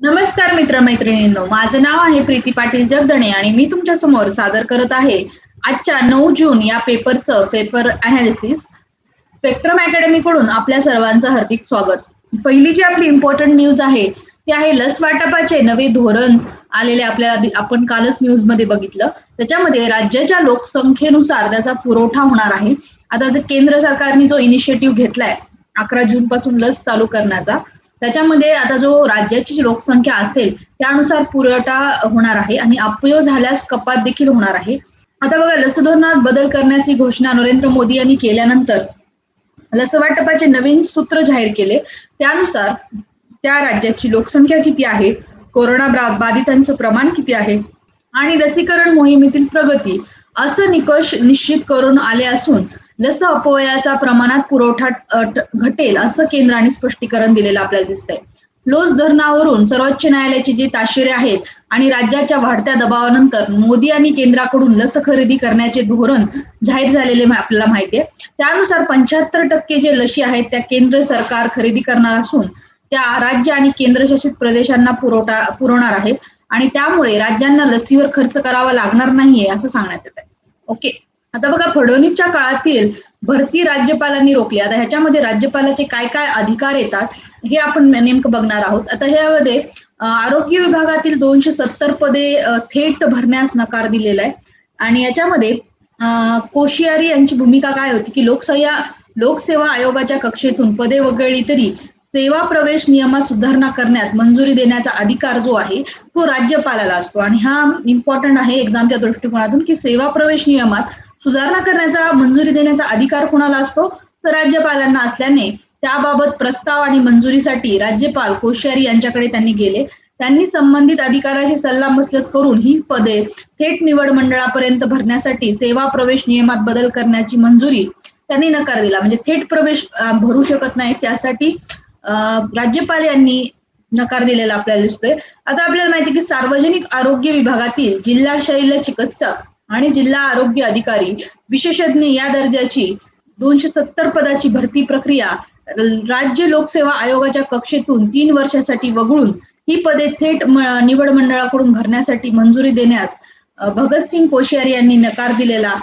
नमस्कार मित्र मैत्रिणींनो माझं नाव आहे प्रीती पाटील जगदणे आणि मी तुमच्यासमोर सादर करत आहे आजच्या नऊ जून या पेपरचं पेपर अनालिसिस स्पेक्ट्रम अकॅडमी कडून आपल्या सर्वांचं हार्दिक स्वागत. पहिली जी आपली इम्पॉर्टंट न्यूज आहे ती आहे लस वाटपाचे नवे धोरण आलेले आपल्याला आपण कालच न्यूजमध्ये बघितलं. त्याच्यामध्ये राज्याच्या लोकसंख्येनुसार त्याचा पुरवठा होणार आहे. आता केंद्र सरकारने जो इनिशिएटिव्ह घेतलाय अकरा जून पासून लस चालू करण्याचा त्याच्यामध्ये आता जो राज्याची जी लोकसंख्या असेल त्यानुसार पुरवठा होणार आहे आणि अपयोग झाल्यास कपात देखील होणार आहे. आता बघा लस धोरणात बदल करण्याची घोषणा नरेंद्र मोदी यांनी केल्यानंतर लस वाटपाचे नवीन सूत्र जाहीर केले. त्यानुसार त्या राज्याची लोकसंख्या किती आहे? कोरोना बाधितांचं प्रमाण किती आहे? आणि लसीकरण मोहिमेतील प्रगती असं निकष निश्चित करून आले असून लस अपव्ययाचा प्रमाणात पुरवठा घटेल असं केंद्राने स्पष्टीकरण दिलेलं आपल्याला दिसतंय. लोस धरणावरून सर्वोच्च न्यायालयाची जी ताशेरे आहेत आणि राज्याच्या वाढत्या दबावानंतर मोदी आणि केंद्राकडून लस खरेदी करण्याचे धोरण जाहीर झालेले आपल्याला माहिती आहे. त्यानुसार पंच्याहत्तर टक्के जे लशी आहेत त्या केंद्र सरकार खरेदी करणार असून त्या राज्य आणि केंद्रशासित प्रदेशांना पुरवठा पुरवणार आहेत आणि त्यामुळे राज्यांना लसीवर खर्च करावा लागणार नाहीये असं सांगण्यात येत आहे ओके. आता बघा फडणवीसच्या काळातील भरती राज्यपालांनी रोखली. आता ह्याच्यामध्ये राज्यपालाचे काय काय अधिकार येतात हे आपण नेमकं बघणार आहोत. आता ह्यामध्ये आरोग्य विभागातील दोनशे सत्तर पदे थेट भरण्यास नकार दिलेला आहे. आणि याच्यामध्ये कोशियारी यांची भूमिका काय होती की लोकसेवा लोकसेवा आयोगाच्या कक्षेतून पदे वगळली तरी सेवा प्रवेश नियमात सुधारणा करण्यात मंजुरी देण्याचा अधिकार जो आहे तो राज्यपालाला असतो. आणि हा इम्पॉर्टंट आहे एक्झामच्या दृष्टिकोनातून की सेवा प्रवेश नियमात सुधारणा करण्याचा मंजुरी देण्याचा अधिकार कोणाला असतो? तर राज्यपालांना असल्याने त्याबाबत प्रस्ताव आणि मंजुरीसाठी राज्यपाल कोश्यारी यांच्याकडे त्यांनी गेले. त्यांनी संबंधित अधिकाऱ्याशी सल्लामसलत करून ही पदे थेट निवड मंडळापर्यंत भरण्यासाठी सेवा प्रवेश नियमात बदल करण्याची मंजुरी त्यांनी नकार दिला. म्हणजे थेट प्रवेश भरू शकत नाही त्यासाठी राज्यपाल यांनी नकार दिलेला आपल्याला दिसतोय. आता आपल्याला माहिती की सार्वजनिक आरोग्य विभागातील जिल्हा शैल्य चिकित्सक आणि जिल्हा आरोग्य अधिकारी विशेषज्ञ या दर्जाची दोनशे सत्तर पदाची भरती प्रक्रिया राज्य लोकसेवा आयोगाच्या कक्षेतून तीन वर्षासाठी वगळून ही पदे थेट निवड मंडळाकडून भरण्यासाठी मंजुरी देण्यास भगतसिंग कोश्यारी यांनी नकार दिलेला.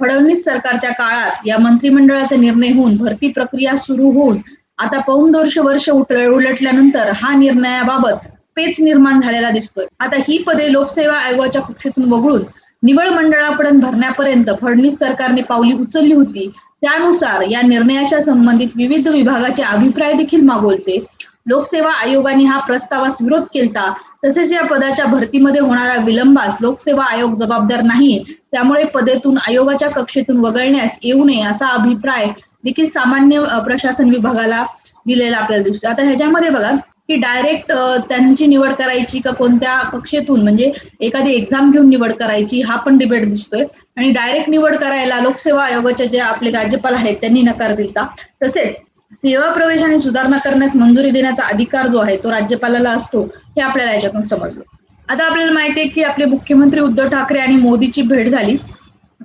फडणवीस सरकारच्या काळात या मंत्रिमंडळाचा निर्णय होऊन भरती प्रक्रिया सुरू होऊन आता पाऊन दोनशे वर्ष उठ- उलटल्यानंतर हा निर्णयाबाबत पेच निर्माण झालेला दिसतोय. आता ही पदे लोकसेवा आयोगाच्या कक्षेतून वगळून निवड मंडळापर्यंत भरण्यापर्यंत फडणवीस सरकारने पावली उचलली होती. त्यानुसार या निर्णयाच्या संबंधित विविध विभागाचे अभिप्राय देखील मागवलते. लोकसेवा आयोगाने हा प्रस्तावास विरोध केलता. तसेच या पदाच्या भरतीमध्ये होणाऱ्या विलंबास लोकसेवा आयोग जबाबदार नाही. त्यामुळे पदेतून आयोगाच्या कक्षेतून वगळण्यास येऊ नये असा अभिप्राय देखील सामान्य प्रशासन विभागाला दिलेला आपल्याला दिसतो आता ह्याच्यामध्ये बघा की डायरेक्ट त्यांची निवड करायची का कोणत्या कक्षेतून म्हणजे एखादी एक्झाम घेऊन निवड करायची हा पण डिबेट दिसतोय. आणि डायरेक्ट निवड करायला लोकसेवा आयोगाचे जे आपले राज्यपाल आहेत त्यांनी नकार दिला तसेच सेवा प्रवेश आणि सुधारणा करण्यास मंजुरी देण्याचा अधिकार जो आहे तो राज्यपालाला असतो हे आपल्याला याच्यातून समजलं. आता आपल्याला माहिती आहे की आपले मुख्यमंत्री उद्धव ठाकरे आणि मोदीची भेट झाली.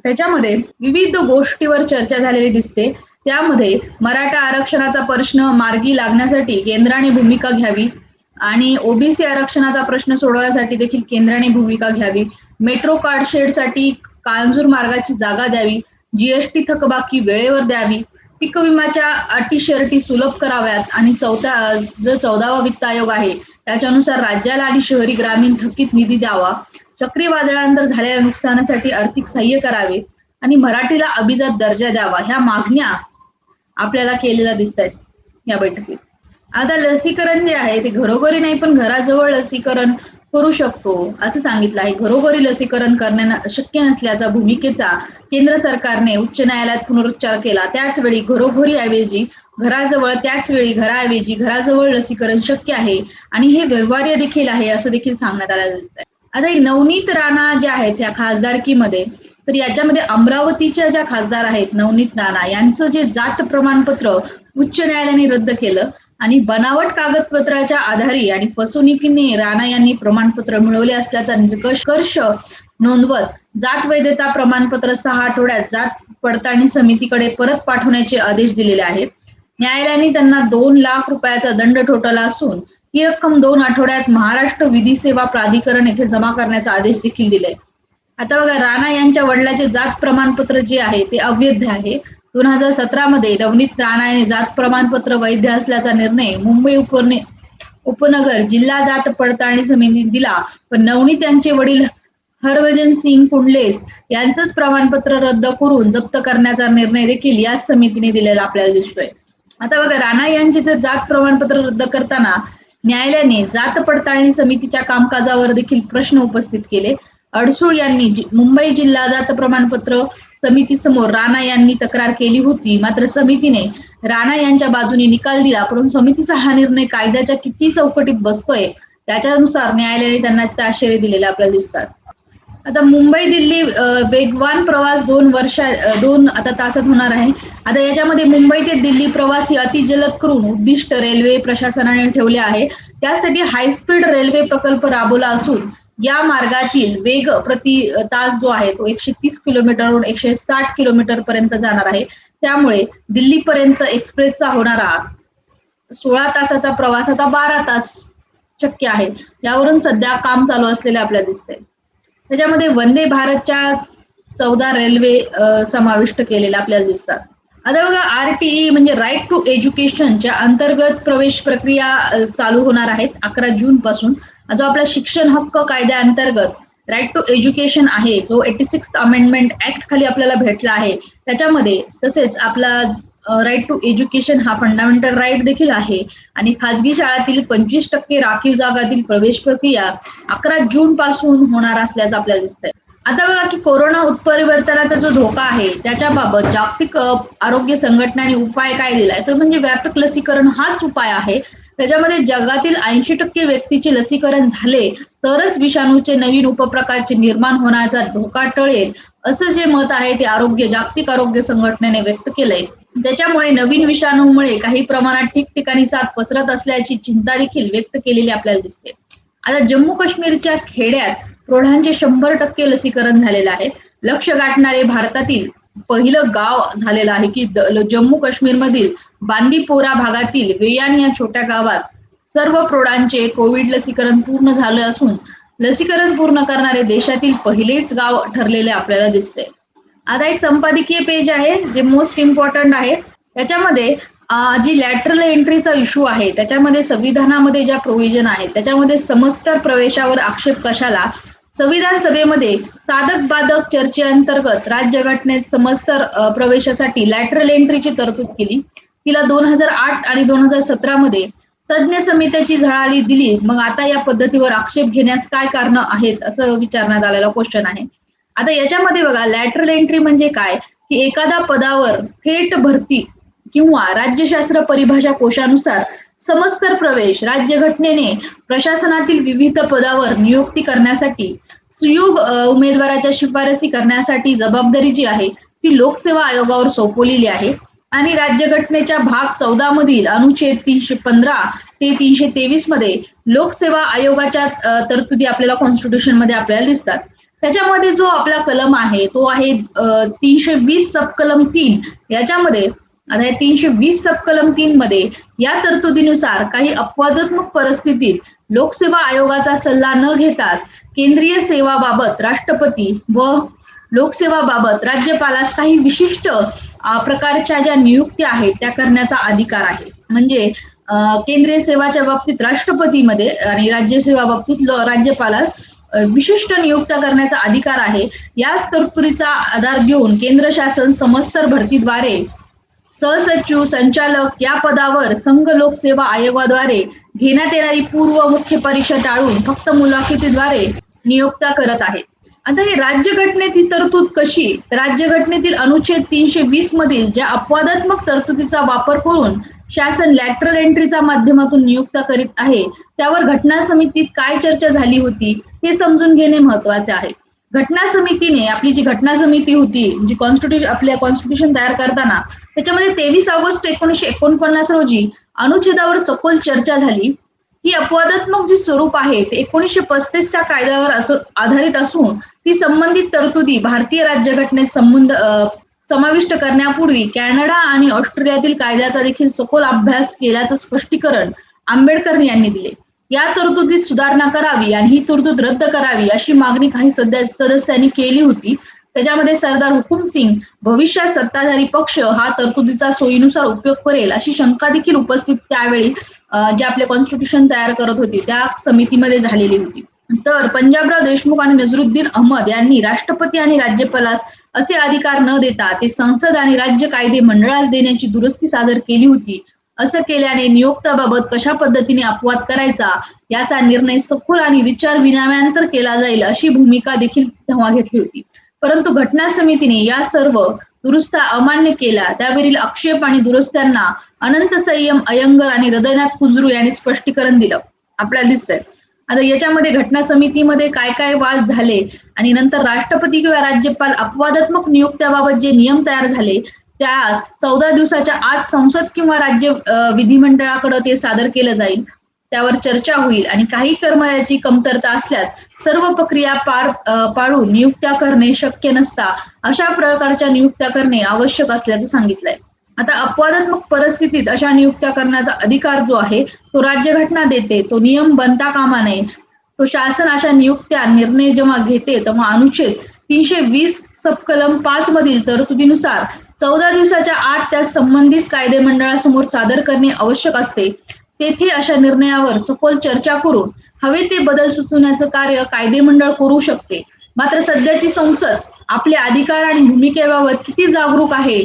त्याच्यामध्ये विविध गोष्टीवर चर्चा झालेली दिसते. त्यामध्ये मराठा आरक्षणाचा प्रश्न मार्गी लागण्यासाठी केंद्राने भूमिका घ्यावी आणि ओबीसी आरक्षणाचा प्रश्न सोडवण्यासाठी देखील केंद्राने भूमिका घ्यावी. मेट्रो कार्डशेडसाठी कांजूर मार्गाची जागा द्यावी जीएसटी थकबाकी वेळेवर द्यावी पीक विम्याच्या अटी शर्टी सुलभ कराव्यात आणि चौथा जो चौदावा वित्त आयोग आहे त्याच्यानुसार राज्याला आणि शहरी ग्रामीण थकीत निधी द्यावा. चक्रीवादळानंतर झालेल्या नुकसानासाठी आर्थिक सहाय्य करावे आणि मराठीला अभिजात दर्जा द्यावा. ह्या मागण्या आपल्याला केलेला दिसत आहेत या बैठकीत. आता लसीकरण जे आहे ते घरोघरी नाही पण घराजवळ लसीकरण करू शकतो असं सांगितलं आहे. घरोघरी लसीकरण करण्याला शक्य नसल्याचा भूमिकेचा केंद्र सरकारने उच्च न्यायालयात पुनरुच्चार केला. त्याच वेळी घरोघरी ऐवजी घराजवळ त्याच वेळी घराऐवजी घराजवळ लसीकरण शक्य आहे आणि हे व्यवहार्य देखील आहे असं देखील सांगण्यात आलं दिसत आहे आता नवनीत राणा ज्या आहेत त्या खासदारकीमध्ये तर याच्यामध्ये अमरावतीच्या ज्या खासदार आहेत नवनीत नाना यांचं जे जात प्रमाणपत्र उच्च न्यायालयाने रद्द केलं आणि बनावट कागदपत्राच्या आधारे आणि फसवणुकीने राणा यांनी प्रमाणपत्र मिळवले असल्याचा निष्कर्ष नोंदवत जात वैधता प्रमाणपत्र सहा आठवड्यात जात पडताळणी समितीकडे परत पाठवण्याचे आदेश दिलेले आहेत. न्यायालयाने त्यांना दोन लाख रुपयाचा दंड ठोठावला असून ही रक्कम दोन आठवड्यात महाराष्ट्र विधी सेवा प्राधिकरण येथे जमा करण्याचा आदेश देखील दिलाय. आता बघा राणा यांच्या वडिलाचे जात प्रमाणपत्र जे आहे ते अवैध आहे. दोन हजार सतरा मध्ये नवनीत राणा यांनी जात प्रमाणपत्र वैध असल्याचा निर्णय मुंबई उपने उपनगर जिल्हा जात पडताळणी समितीने दिला. पण नवनीत यांचे वडील हरभजन सिंग कुंडलेस यांचंच प्रमाणपत्र रद्द करून जप्त करण्याचा निर्णय देखील याच समितीने दिलेला आपल्याला दिसतोय. आता बघा राणा यांचे जर जात प्रमाणपत्र रद्द करताना न्यायालयाने जात पडताळणी समितीच्या कामकाजावर देखील प्रश्न उपस्थित केले. अडसूळ यांनी मुंबई जिल्हा जात प्रमाणपत्र समितीसमोर राणा यांनी तक्रार केली होती. मात्र समितीने राणा यांच्या बाजूने निकाल दिला परंतु समितीचा हा निर्णय कायद्याच्या किती चौकटीत बसतोय त्याच्यानुसार न्यायालयाने त्यांना ताशेरे दिलेले आपल्याला दिसतात. आता मुंबई दिल्ली वेगवान प्रवास दोन वर्ष दोन आता तासात होणार आहे. आता याच्यामध्ये मुंबई ते दिल्ली प्रवास ही अतिजलद करून उद्दिष्ट रेल्वे प्रशासनाने ठेवले आहे. त्यासाठी हायस्पीड रेल्वे प्रकल्प राबवला असून या मार्गातील वेग प्रति तास जो आहे तो एकशे तीस किलोमीटरवरून एकशे साठ किलोमीटर पर्यंत जाणार आहे. त्यामुळे दिल्लीपर्यंत एक्सप्रेसचा होणारा सोळा तासाचा प्रवास आता बारा तास शक्य आहे. यावरून सध्या काम चालू असलेले आपल्याला दिसते त्याच्यामध्ये वंदे भारतच्या चौदा रेल्वे समाविष्ट केलेल्या आपल्याला दिसतात. आता बघा आरटीई म्हणजे राईट टू एज्युकेशनच्या अंतर्गत प्रवेश प्रक्रिया चालू होणार आहेत अकरा जून पासून. जो आपला शिक्षण हक्क कायद्याअंतर्गत राईट टू एज्युकेशन आहे जो एटी सिक्स अमेंडमेंट ऍक्ट खाली आपल्याला भेटला आहे त्याच्यामध्ये तसेच आपला राईट टू एज्युकेशन हा फंडामेंटल राईट देखील आहे. आणि खाजगी शाळातील पंचवीस टक्के राखीव जागातील प्रवेश प्रक्रिया अकरा जून पासून होणार असल्याचं आपल्याला दिसतंय. आता बघा की कोरोना उत्परिवर्तनाचा जो धोका आहे त्याच्याबाबत जागतिक आरोग्य संघटनेने उपाय काय दिलाय? तर म्हणजे व्यापक लसीकरण हाच उपाय आहे. त्याच्यामध्ये जगातील ऐंशी टक्के व्यक्तीचे लसीकरण झाले तरच विषाणूचे नवीन उपप्रकारचे निर्माण होण्याचा धोका टळेल असं जे मत आहे ते आरोग्य जागतिक आरोग्य संघटनेने व्यक्त केलंय. त्याच्यामुळे नवीन विषाणूमुळे काही प्रमाणात ठिकठिकाणी साथ पसरत असल्याची चिंता देखील व्यक्त केलेली आपल्याला दिसते. आता जम्मू काश्मीरच्या खेड्यात प्रौढांचे शंभर टक्के लसीकरण झालेलं आहे. लक्ष गाठणारे भारतातील पहिलं गाव झालेलं आहे की जम्मू जम्मू काश्मीरमधील बांदीपोरा भागातील वेयान या छोट्या गावात सर्व प्रौढांचे कोविड लसीकरण पूर्ण झालं असून लसीकरण पूर्ण करणारे देशातील पहिलेच गाव ठरलेले आपल्याला दिसते. आता एक संपादकीय पेज आहे जे मोस्ट इम्पॉर्टंट आहे. त्याच्यामध्ये जी लॅटरल एंट्रीचा इश्यू आहे त्याच्यामध्ये संविधानामध्ये ज्या प्रोव्हिजन आहेत त्याच्यामध्ये समस्तर प्रवेशावर आक्षेप कशाला? संविधान सभेमध्ये साधक बाधक चर्चेअंतर्गत राज्यघटनेत समस्तर प्रवेशासाठी लॅटरल एंट्रीची तरतूद केली. तिला दोन हजार आठ आणि दोन हजार सतरा मध्ये तज्ज्ञ समित्याची झळाळी दिली मग आता या पद्धतीवर आक्षेप घेण्यास काय कारण आहेत असं विचारण्यात आलेला क्वेश्चन आहे. आता याच्यामध्ये बघा लॅटरल एंट्री म्हणजे काय? की एखाद्या पदावर थेट भरती किंवा राज्यशास्त्र परिभाषा कोशानुसार समस्तर प्रवेश राज्यघटनेने प्रशासनातील विविध पदावर नियुक्ती करण्यासाठी सुयोग उमेदवाराच्या शिफारसी करण्यासाठी जबाबदारी जी आहे ती लोकसेवा आयोगावर सोपवलेली आहे. आणि राज्यघटनेच्या भाग चौदा मधील अनुच्छेद तीनशे पंधरा ते तीनशे तेवीसमध्ये लोकसेवा आयोगाच्या तरतुदी आपल्याला कॉन्स्टिट्यूशनमध्ये आपल्याला दिसतात. त्याच्यामध्ये जो आपला कलम आहे तो आहे तीनशे वीस सब कलम तीन. याच्यामध्ये आता तीनशे वीस सब कलम तीन मध्ये या तरतुदीनुसार काही अपवादात्मक परिस्थितीत लोकसेवा आयोगाचा सल्ला न घेताच केंद्रीय सेवाबाबत राष्ट्रपती व लोकसेवाबाबत राज्यपालास काही विशिष्ट प्रकारच्या ज्या नियुक्त्या आहेत त्या करण्याचा अधिकार आहे. म्हणजे केंद्रीय सेवाच्या बाबतीत राष्ट्रपतीमध्ये आणि राज्यसेवा बाबतीत राज्यपालास विशिष्ट नियुक्त्या करण्याचा अधिकार आहे. याच तरतुदीचा आधार घेऊन केंद्र शासन समस्तर भरतीद्वारे सहसचिव संचालक या पदावर संघ लोकसेवा आयोगाद्वारे घेण्यात येणारी पूर्व मुख्य परीक्षा टाळून फक्त मुलाखतीद्वारे नियुक्त्या करत आहेत. आता ही राज्यघटनेत ही तरतूद कशी? राज्यघटनेतील अनुच्छेद तीनशे वीस मधील ज्या अपवादात्मक तरतुदीचा वापर करून शासन लॅटरल एंट्रीच्या माध्यमातून नियुक्त्या करीत आहे त्यावर घटना समितीत काय चर्चा झाली होती हे समजून घेणे महत्त्वाचे आहे. घटना समितीने आपली जी घटना समिती होती जी कॉन्स्टिट्यूशन आपल्या कॉन्स्टिट्यूशन तयार करताना त्याच्यामध्ये तेवीस ऑगस्ट एकोणीसशे एकोणपन्नास रोजी अनुच्छेदावर सखोल चर्चा झाली. ही अपवादात्मक जी स्वरूप आहे ते एकोणीसशे पस्तीसच्या कायद्यावर आधारित असून ती संबंधित तरतुदी भारतीय राज्यघटनेत संबंध समाविष्ट करण्यापूर्वी कॅनडा आणि ऑस्ट्रेलियातील कायद्याचा देखील सखोल अभ्यास केल्याचं स्पष्टीकरण आंबेडकर यांनी दिले. या तरतुदीत सुधारणा करावी आणि ही तरतूद रद्द करावी अशी मागणी काही सदस्यांनी केली होती. त्याच्यामध्ये सरदार हुकुम सिंग भविष्यात सत्ताधारी पक्ष हा तरतुदीचा सोयीनुसार उपयोग करेल अशी शंका देखील उपस्थित त्यावेळी जे आपले कॉन्स्टिट्यूशन तयार करत होते त्या समितीमध्ये झालेली होती. तर पंजाबराव देशमुख आणि नजरुद्दीन अहमद यांनी राष्ट्रपती आणि राज्यपालास असे अधिकार न देता ते संसद आणि राज्य कायदे मंडळास देण्याची दुरुस्ती सादर केली होती. असं केल्याने नियोक्ताबाबत कशा पद्धतीने अपवाद करायचा याचा निर्णय सखोल आणि विचार विनाम्यानंतर केला जाईल अशी भूमिका देखील तेव्हा घेतली होती. परंतु घटना समितीने या सर्व दुरुस्त्या अमान्य केल्या. त्यावरील आक्षेप आणि दुरुस्त्यांना अनंत संयम अयंगर आणि हृदयनाथ कुजरू यांनी स्पष्टीकरण दिलं. आपल्याला दिसतंय. आता याच्यामध्ये घटना समितीमध्ये काय काय वाद झाले आणि नंतर राष्ट्रपती किंवा राज्यपाल अपवादात्मक नियुक्त्याबाबत जे नियम तयार झाले त्यास चौदा दिवसाच्या आत संसद किंवा राज्य विधिमंडळाकडे ते सादर केलं जाईल. त्यावर चर्चा होईल आणि काही कर्मचाऱ्याची कमतरता असल्यास सर्व प्रक्रिया पार पाडून नियुक्त्या करणे शक्य नसता अशा प्रकारच्या नियुक्त्या करणे आवश्यक असल्याचं सांगितलंय. आता अपवादात्मक परिस्थितीत अशा नियुक्त्या करण्याचा अधिकार जो आहे तो राज्यघटना देते तो नियम बनता कामा नये. तो शासन अशा नियुक्त्या निर्णय जेव्हा घेते तेव्हा अनुच्छेद तीनशे वीस सबकलम पाच मधील तरतुदीनुसार चौदा दिवसाच्या आत त्या संबंधित कायदे मंडळासमोर सादर करणे आवश्यक असते. तेथे अशा निर्णयावर सखोल चर्चा करून हवे ते बदल सुचवण्याचं कार्य कायदे मंडळ करू शकते. मात्र सध्याची संसद आपले अधिकार आणि भूमिकेबाबत किती जागरूक आहे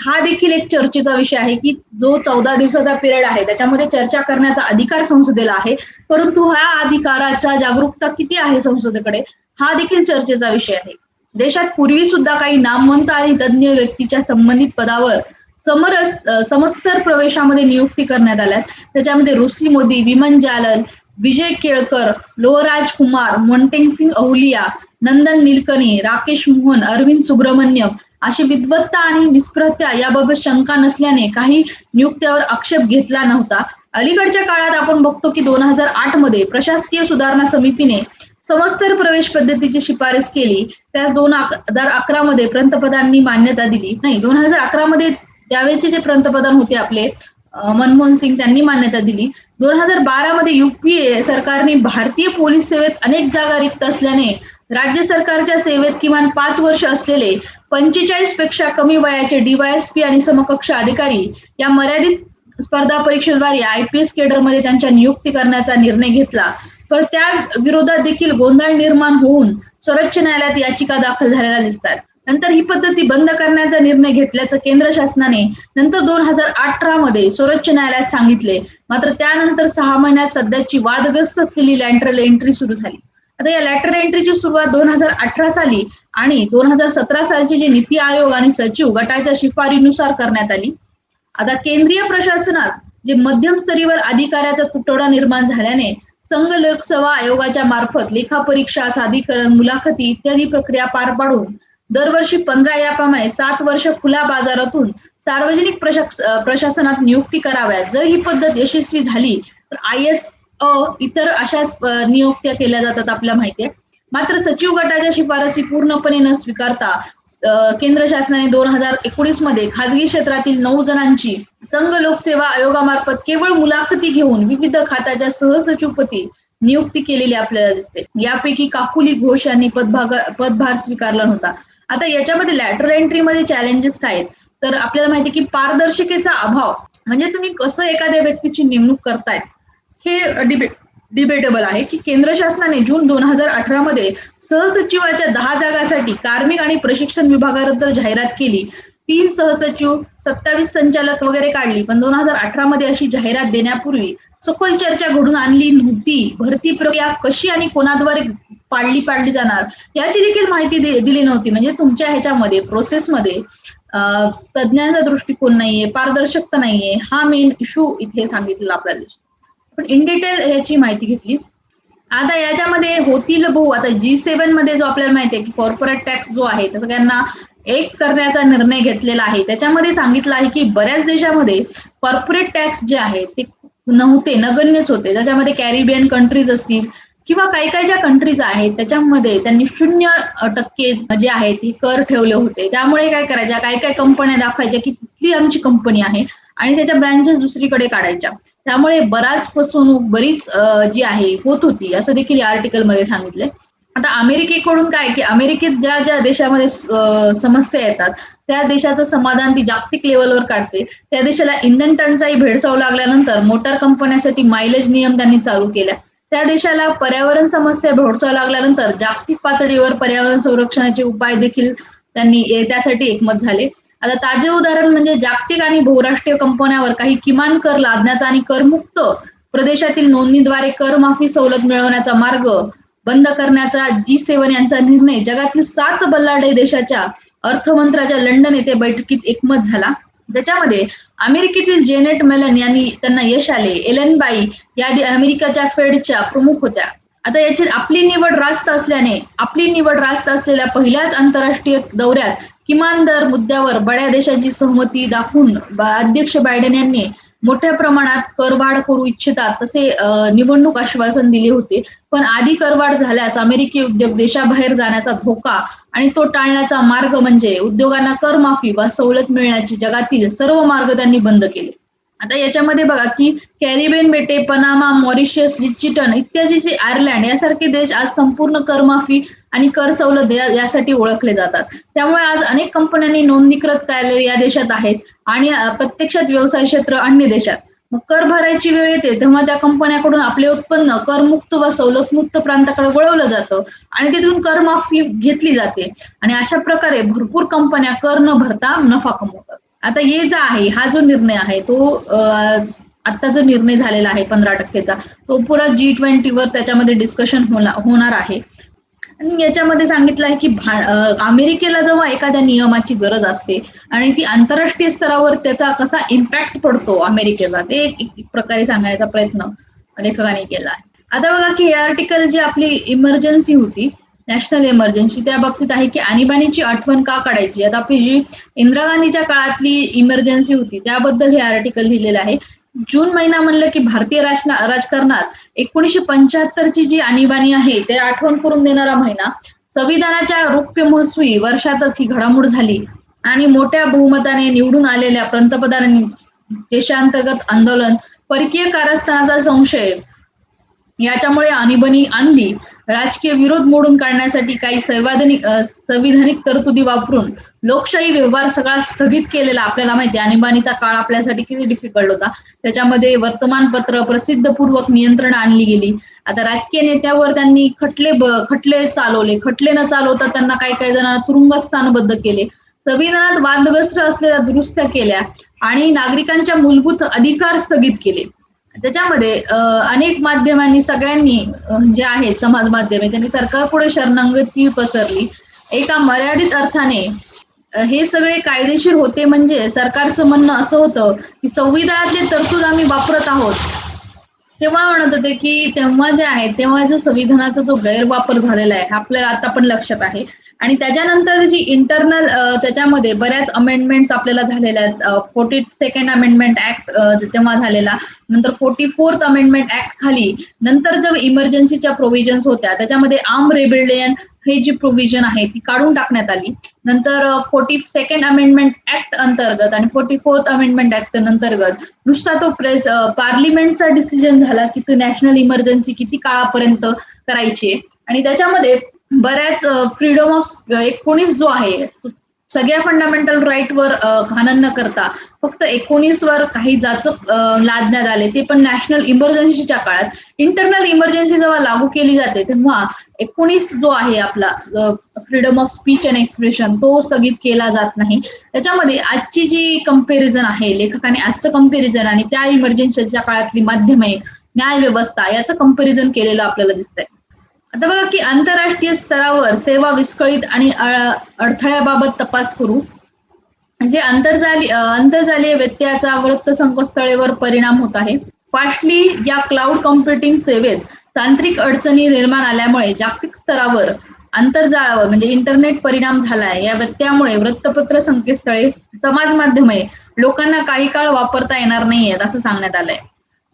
हा देखील एक चर्चेचा विषय आहे की जो चौदा दिवसाचा पिरियड आहे त्याच्यामध्ये चर्चा करण्याचा अधिकार संसदेला आहे. परंतु ह्या अधिकाराच्या जागरूकता किती आहे संसदेकडे हा देखील चर्चेचा विषय आहे. देशात पूर्वी सुद्धा काही नामवंत आणि तज्ज्ञ व्यक्तीच्या संबंधित पदावर समरस समस्तर प्रवेशामध्ये नियुक्ती करण्यात आल्या त्याच्यामध्ये ऋषी मोदी विमन जालन विजय केळकर लोहराज कुमार मोंटेंग अहुलिया नंदन निलकणी राकेश मोहन अरविंद सुब्रमण्यम अशी विद्वत्ता आणि निष्प्रत्या याबाबत शंका नसल्याने काही नियुक्त्यावर आक्षेप घेतला नव्हता. अलीकडच्या काळात आपण बघतो की दोन हजार आठमध्ये प्रशासकीय सुधारणा समितीने समस्तर प्रवेश पद्धतीची शिफारस केली त्यास दोन हजार अकरा मध्ये पंतप्रधानांनी मान्यता दिली. नाही दोन हजार अकरा मध्ये त्यावेळेचे जे पंतप्रधान होते आपले मनमोहन सिंग त्यांनी मान्यता दिली. दोन हजार बारा मध्ये युपीए सरकारने भारतीय पोलीस सेवेत अनेक जागा रिक्त असल्याने राज्य सरकारच्या सेवेत किमान पाच वर्ष असलेले पंचेचाळीसपेक्षा कमी वयाचे डीवायएसपी आणि समकक्ष अधिकारी या मर्यादित स्पर्धा परीक्षेद्वारे आय पी एस केडरमध्ये त्यांच्या नियुक्ती करण्याचा निर्णय घेतला. पण त्या विरोधात देखील गोंधळ निर्माण होऊन सर्वोच्च न्यायालयात याचिका दाखल झालेल्या दिसतात. नंतर ही पद्धती बंद करण्याचा निर्णय घेतल्याचं केंद्र शासनाने नंतर दोन हजार अठरा मध्ये सर्वोच्च न्यायालयात सांगितले. मात्र त्यानंतर सहा महिन्यात सध्याची वादग्रस्त असलेली लँटरल एंट्री सुरू झाली. आता या लॅटरल एंट्रीची सुरुवात दोन हजार अठरा साली आणि दोन हजार सतरा सालची जे नीती आयोग आणि सचिव गटाच्या शिफारीनुसार करण्यात आली. आता केंद्रीय प्रशासनात जे मध्यम स्तरीवर अधिकाऱ्याचा तुटवडा निर्माण झाल्याने संघ लोकसेवा आयोगाच्या मार्फत लेखापरीक्षा साधीकरण मुलाखती इत्यादी प्रक्रिया पार पाडून दरवर्षी पंधरा याप्रमाणे सात वर्ष खुल्या बाजारातून सार्वजनिक प्रशासनात नियुक्ती कराव्यात. जर ही पद्धत यशस्वी झाली तर आय एस अ इतर अशाच नियुक्त्या केल्या जातात आपल्या माहिती आहे मात्र सचिव गटाच्या शिफारसी पूर्णपणे न स्वीकारता केंद्र शासनाने दोन हजार एकोणीसमध्ये खाजगी क्षेत्रातील नऊ जणांची संघ लोकसेवा आयोगामार्फत केवळ मुलाखती घेऊन विविध खात्याच्या सहसचिवपती नियुक्ती केलेली आपल्याला दिसते. यापैकी काकुली घोष यांनी पदभाग पदभार स्वीकारला नव्हता. आता याच्यामध्ये लॅटरल एंट्रीमध्ये चॅलेंजेस काय आहेत? तर आपल्याला माहिती की पारदर्शकेचा अभाव म्हणजे तुम्ही कसं एखाद्या व्यक्तीची नेमणूक करतायत हे डिबेट डिबेटेबल आहे की केंद्र शासनाने जून दोन हजार अठरा मध्ये सहसचिवाच्या दहा जागासाठी कार्मिक आणि प्रशिक्षण विभागाबद्दल जाहिरात केली. तीन सहसचिव सत्तावीस संचालक वगैरे काढली. पण दोन हजार अठरा मध्ये अशी जाहिरात देण्यापूर्वी सखोल चर्चा घडून आणली नव्हती. भरती प्रक्रिया कशी आणि कोणाद्वारे पाडली पाडली जाणार याची देखील माहिती दिली नव्हती. म्हणजे तुमच्या ह्याच्यामध्ये प्रोसेसमध्ये तज्ज्ञांचा दृष्टिकोन नाहीये पारदर्शकता नाहीये. हा मेन इश्यू इथे सांगितलेला आपल्याला पण इन डिटेल याची माहिती घेतली. आता याच्यामध्ये होतील भाऊ आता जी सेव्हनमध्ये जो आपल्याला माहिती आहे की कॉर्पोरेट टॅक्स जो आहे तर सगळ्यांना एक करण्याचा निर्णय घेतलेला आहे. त्याच्यामध्ये सांगितलं आहे की बऱ्याच देशामध्ये कॉर्पोरेट टॅक्स जे आहे ते नव्हते नगण्यच होते. ज्याच्यामध्ये कॅरिबियन कंट्रीज असतील किंवा काही काही ज्या कंट्रीज आहेत त्याच्यामध्ये त्यांनी शून्य टक्के जे आहेत ते कर ठेवले होते. त्यामुळे काय करायच्या काही काही कंपन्या दाखवायच्या की तिथली आमची कंपनी आहे. आणि त्याच्या ब्रँचेस दुसरीकडे काढायच्या. त्यामुळे बराच फसवणूक बरीच जी आहे होत होती असं देखील या आर्टिकलमध्ये सांगितलंय. आता अमेरिकेकडून काय की अमेरिकेत ज्या ज्या देशामध्ये समस्या येतात त्या देशाचं समाधान ती जागतिक लेवलवर काढते. त्या देशाला इंधन टंचाई भेडसावू लागल्यानंतर मोटार कंपन्यांसाठी मायलेज नियम त्यांनी चालू केल्या. त्या देशाला पर्यावरण समस्या भेडसावू लागल्यानंतर जागतिक पातळीवर पर्यावरण संरक्षणाचे उपाय देखील त्यांनी त्यासाठी एकमत झाले. आता ताजे उदाहरण म्हणजे जागतिक आणि बहुराष्ट्रीय कंपन्यावर काही किमान कर लादण्याचा आणि करमुक्त प्रदेशातील नोंदणीद्वारे करमाफी सवलत मिळवण्याचा मार्ग बंद करण्याचा जी सेवन यांचा निर्णय जगातील सात बल्लाडे देशाच्या अर्थमंत्र्याच्या लंडन येथे बैठकीत एकमत झाला. त्याच्यामध्ये अमेरिकेतील जेनेट मेलन यांनी त्यांना यश आले. एलन बाई या अमेरिकेच्या फेडच्या प्रमुख होत्या. आता याची आपली निवड रास्त असल्याने आपली निवड रास्त असलेल्या पहिल्याच आंतरराष्ट्रीय दौऱ्यात किमान दर मुद्द्यावर बड्या देशांची सहमती दाखवून अध्यक्ष बायडेन यांनी मोठ्या प्रमाणात करवाढ करू इच्छितात तसे निवडणूक आश्वासन दिले होते. पण आधी करवाढ झाल्यास अमेरिकी उद्योग देशाबाहेर जाण्याचा धोका आणि तो टाळण्याचा मार्ग म्हणजे उद्योगांना करमाफी वा सवलत मिळण्याची जगातील सर्व मार्ग त्यांनी बंद केले. आता याच्यामध्ये बघा की कॅरिबियन बेटे पनामा मॉरिशियस लिचिटन इत्यादीचे आयर्लंड यासारखे देश आज संपूर्ण करमाफी आणि कर सवलत यासाठी ओळखले जातात. त्यामुळे आज अनेक कंपन्यांनी नोंदणीकृत कार्यालय या देशात आहेत आणि प्रत्यक्षात व्यवसाय क्षेत्र अन्य देशात. मग कर भरायची वेळ येते तेव्हा त्या कंपन्याकडून आपले उत्पन्न करमुक्त सवलत सवलतमुक्त प्रांताकडे वळवलं जातं आणि तिथून कर माफी घेतली जाते. आणि अशा प्रकारे भरपूर कंपन्या कर न भरता नफा कमवतात. आता ये जा आहे हा जो निर्णय आहे तो आता जो निर्णय झालेला आहे पंधरा टक्केचा तो पुरा जी ट्वेंटीवर त्याच्यामध्ये डिस्कशन होणार आहे. आणि याच्यामध्ये सांगितलं आहे की अमेरिकेला जेव्हा एखाद्या नियमाची गरज असते आणि ती आंतरराष्ट्रीय स्तरावर त्याचा कसा इम्पॅक्ट पडतो अमेरिकेला ते एक प्रकारे सांगायचा प्रयत्न लेखकाने केला आहे. आता बघा की हे आर्टिकल जी आपली इमर्जन्सी होती नॅशनल इमर्जन्सी त्या बाबतीत आहे की आणीबाणीची आठवण का काढायची? आता आपली जी इंदिरा गांधीच्या काळातली इमर्जन्सी होती त्याबद्दल हे आर्टिकल लिहिलेलं आहे. जून महिना म्हणलं की भारतीय राजकारणात एकोणीशे पंच्याहत्तरची जी आणीबाणी आहे ते आठवण करून देणारा महिना. संविधानाच्या रौप्य महसुई वर्षातच ही घडामोड झाली. आणि मोठ्या बहुमताने निवडून आलेल्या पंतप्रधानांनी देशांतर्गत आंदोलन परकीय कारस्थानाचा संशय याच्यामुळे आणीबाणी आणली. राजकीय विरोध मोडून काढण्यासाठी काही संवैधानिक संविधानिक तरतुदी वापरून लोकशाही व्यवहार सगळा स्थगित केलेला आपल्याला माहिती आणीबाणीचा काळ आपल्यासाठी किती डिफिकल्ट होता. त्याच्यामध्ये वर्तमानपत्र प्रसिद्धपूर्वक नियंत्रण आणली गेली. आता राजकीय नेत्यावर त्यांनी खटले खटले चालवले. खटले न चालवता त्यांना काही काही जणांना तुरुंगस्थानबद्ध केले. संविधानात वादग्रस्त असलेल्या दुरुस्त्या केल्या आणि नागरिकांच्या मूलभूत अधिकार स्थगित केले. त्याच्यामध्ये अनेक माध्यमांनी सगळ्यांनी जे आहेत समाज माध्यमे त्यांनी सरकारपुढे शरणागती पसरली. एका मर्यादित अर्थाने हे सगळे कायदेशीर होते म्हणजे सरकारचं म्हणणं असं होतं की संविधानातले तरतूद आम्ही वापरत आहोत. तेव्हा म्हणत होते की तेव्हा जे आहे तेव्हा जो संविधानाचा जो गैरवापर झालेला आहे आपल्याला आता पण लक्षात आहे. आणि त्याच्यानंतर जी इंटरनल त्याच्यामध्ये बऱ्याच अमेंडमेंट्स आपल्याला झालेल्या आहेत. फोर्टी सेकंड अमेंडमेंट ऍक्ट तेव्हा झालेला. नंतर फोर्टी फोर्थ अमेंडमेंट ऍक्ट खाली. नंतर जर इमर्जन्सीच्या प्रोव्हिजन्स होत्या त्याच्यामध्ये आर्म रेबिलियन हे जी प्रोव्हिजन आहे ती काढून टाकण्यात आली. नंतर फोर्टी सेकंड अमेंडमेंट ऍक्ट अंतर्गत आणि फोर्टी फोर्थ अमेंडमेंट ऍक्ट अंतर्गत नुसता तो प्रेस पार्लिमेंटचा डिसिजन झाला की तो नॅशनल इमर्जन्सी किती काळापर्यंत करायची आणि त्याच्यामध्ये बऱ्याच फ्रीडम ऑफ एकोणीस जो आहे सगळ्या फंडामेंटल राईट वर घाणन न करता फक्त एकोणीस वर काही जाचक लादण्यात आले ते पण नॅशनल इमर्जन्सीच्या काळात. इंटरनल इमर्जन्सी जेव्हा लागू केली जाते तेव्हा एकोणीस जो आहे आपला freedom of speech and expression तो स्थगित केला जात नाही. त्याच्यामध्ये आजची जी कंपेरिझन आहे लेखकाने आजचं कंपेरिझन आणि त्या इमर्जन्सीच्या काळातली माध्यमे न्याय व्यवस्था याचं कंपेरिझन केलेलं आपल्याला दिसतंय. आता बघा की आंतरराष्ट्रीय स्तरावर सेवा विस्कळीत आणि अडथळ्याबाबत तपास करू. म्हणजे आंतरजाली आंतरजालीय व्यत्ययाचा वृत्तसंकस्थळेवर परिणाम होत आहे. फास्टली या क्लाउड कॉम्प्युटिंग सेवेत तांत्रिक अडचणी निर्माण आल्यामुळे जागतिक स्तरावर आंतरजाळावर म्हणजे इंटरनेट परिणाम झालाय. या व्यत्ययामुळे वृत्तपत्र संकेतस्थळे समाज माध्यमे लोकांना काही काळ वापरता येणार नाहीयेत असं सांगण्यात आलंय.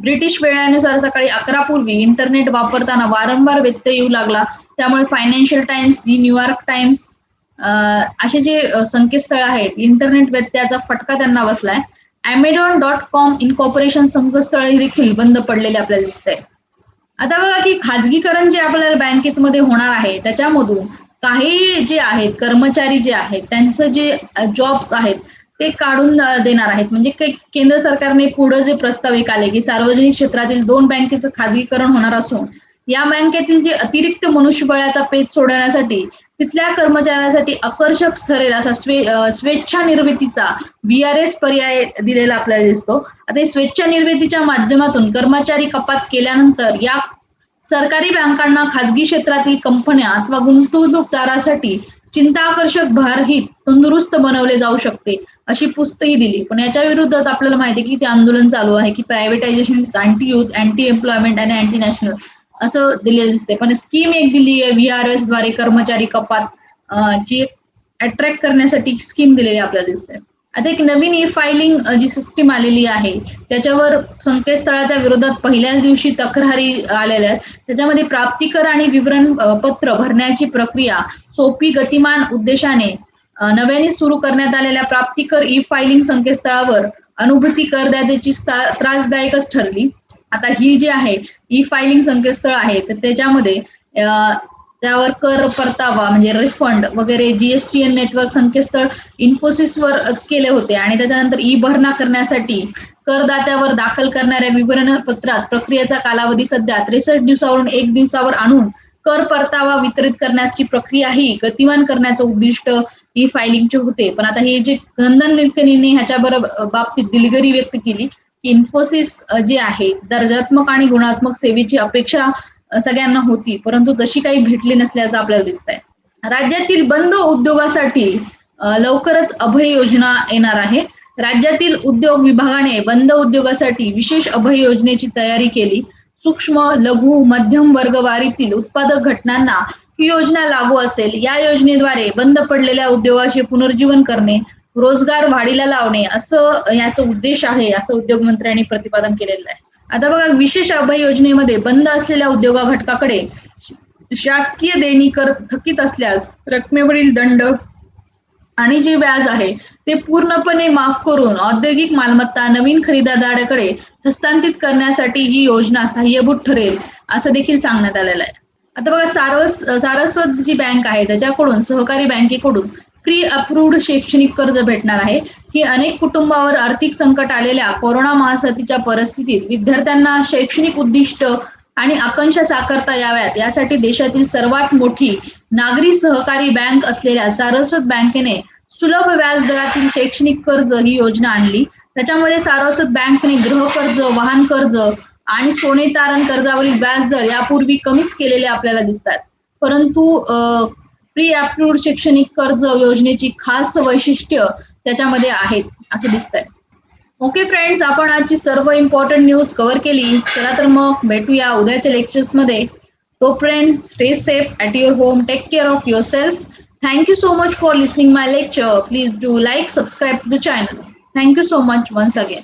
ब्रिटिश वेळेनुसार सकाळी अकरा पूर्वी इंटरनेट वापरताना वारंवार व्यत्यय येऊ लागला. त्यामुळे Financial Times the New York Times असे जे संकेतस्थळ आहेत इंटरनेट व्यत्ययाचा फटका त्यांना बसलाय. अमेझॉन डॉट कॉम इनकॉर्पोरेशन संकेतस्थळ देखील बंद पडलेले आपल्याला दिसत आहे आता बघा की खाजगीकरण जे आपल्याला बँकेमध्ये होणार आहे त्याच्यामधून काही जे आहेत कर्मचारी जे आहेत त्यांचं जे जॉब्स आहेत ते काढून देणार आहेत. म्हणजे केंद्र सरकारने पुढे जे प्रस्ताविक आले की सार्वजनिक क्षेत्रातील दोन बँकेचं खाजगीकरण होणार असून या बँकेतील जे अतिरिक्त मनुष्यबळाचा पेच सोडवण्यासाठी तिथल्या कर्मचाऱ्यांसाठी आकर्षक ठरेल असा स्वे स्वेच्छा निर्मितीचा एस पर्याय दिलेला आपल्याला दिसतो. आता स्वेच्छा निर्मितीच्या माध्यमातून कर्मचारी कपात केल्यानंतर या सरकारी बँकांना खाजगी क्षेत्रातील कंपन्या अथवा गुंतवणूकदारासाठी चिंताकर्षक भारहित तंदुरुस्त बनवले जाऊ शकते अशी पुस्तही दिली. पण याच्या विरुद्धच आपल्याला माहिती की ते आंदोलन चालू आहे की privatization anti youth anti employment आणि अँटी नॅशनल असं दिलेलं दिसते पण स्कीम एक दिली आहे व्ही आर एसद्वारे कर्मचारी कपात जी अट्रॅक्ट करण्यासाठी स्कीम दिलेली आपल्याला दिसते आता एक नवीन ई फायलिंग जी सिस्टीम आलेली आहे त्याच्यावर संकेतस्थळाच्या विरोधात पहिल्याच दिवशी तक्रारी आलेल्या आहेत. त्याच्यामध्ये प्राप्तिकर आणि विवरण पत्र भरण्याची प्रक्रिया सोपी गतिमान उद्देशाने नव्याने सुरू करण्यात आलेल्या प्राप्तिकर ई फायलिंग संकेतस्थळावर अनुभूती करदात्याची त्रासदायकच ठरली. आता ही जी आहे ई फायलिंग संकेतस्थळ आहे तर त्याच्यामध्ये त्यावर कर परतावा म्हणजे रिफंड वगैरे जीएसटीएन नेटवर्क संकेतस्थळ इन्फोसिसवर केले होते आणि त्याच्यानंतर ई भरणा करण्यासाठी करदात्यावर दाखल करणाऱ्या विवरणपत्रात प्रक्रियेचा कालावधी सध्या त्रेसष्ट दिवसावरून एक दिवसावर आणून कर परतावा वितरित करण्याची प्रक्रिया ही गतिमान करण्याचं उद्दिष्ट ही फायलिंगचे होते. पण आता हे जे गंधन निलकनीने ह्याच्या बरोबर बाबतीत दिलगिरी व्यक्त केली की इन्फोसिस जे आहे दर्जात्मक आणि गुणात्मक सेवेची अपेक्षा सगळ्यांना होती परंतु तशी काही भेटली नसल्याचं आपल्याला दिसत आहे राज्यातील बंद उद्योगासाठी लवकरच अभय योजना येणार आहे. राज्यातील उद्योग विभागाने बंद उद्योगासाठी विशेष अभय योजनेची तयारी केली. सूक्ष्म लघु मध्यम वर्गवारीतील उत्पादक घटनांना ही योजना लागू असेल. या योजनेद्वारे बंद पडलेल्या उद्योगाचे पुनर्जीवन करणे रोजगार वाढीला लावणे असं याचा उद्देश आहे असं उद्योग मंत्र्यांनी प्रतिपादन केलेलं आहे. आता बघा विशेष अभय योजनेमध्ये बंद असलेल्या उद्योगा घटकाकडे शासकीय देणी कर थकीत असल्यास रकमेवरील दंड आणि जे व्याज आहे ते पूर्णपणे माफ करून औद्योगिक मालमत्ता नवीन खरेदीदाराकडे हस्तांतरित करण्यासाठी ही योजना सहाय्यभूत ठरेल असं देखील सांगण्यात आलेलं आहे. आता बघा सारस सारस्वत जी बँक आहे त्याच्याकडून सहकारी बँकेकडून प्री अप्रूव्ड शैक्षणिक कर्ज भेटणार आहे. ही अनेक कुटुंबावर आर्थिक संकट आलेल्या कोरोना महासाथीच्या परिस्थितीत विद्यार्थ्यांना शैक्षणिक उद्दिष्ट आणि आकांक्षा साकारता याव्यात. यासाठी देशातील सर्वात मोठी नागरी सहकारी बँक असलेल्या सारस्वत बँकेने सुलभ व्याजदरातील शैक्षणिक कर्ज ही योजना आणली. त्याच्यामध्ये सारस्वत बँकने गृह कर्ज वाहन कर्ज आणि सोने तारण कर्जावरील व्याजदर यापूर्वी कमीच केलेले आपल्याला दिसतात. परंतु प्री अप्रूव्ड शैक्षणिक कर्ज योजनेची खास वैशिष्ट्य त्याच्यामध्ये आहेत असं दिसतंय. ओके फ्रेंड्स आपण आजची सर्व इम्पॉर्टंट न्यूज कव्हर केली. चला तर मग भेटूया उद्याच्या लेक्चर्समध्ये. तोपर्यंत stay safe at your home take care of your self thank you so much for listening my lecture please do like subscribe to the channel thank you so much once again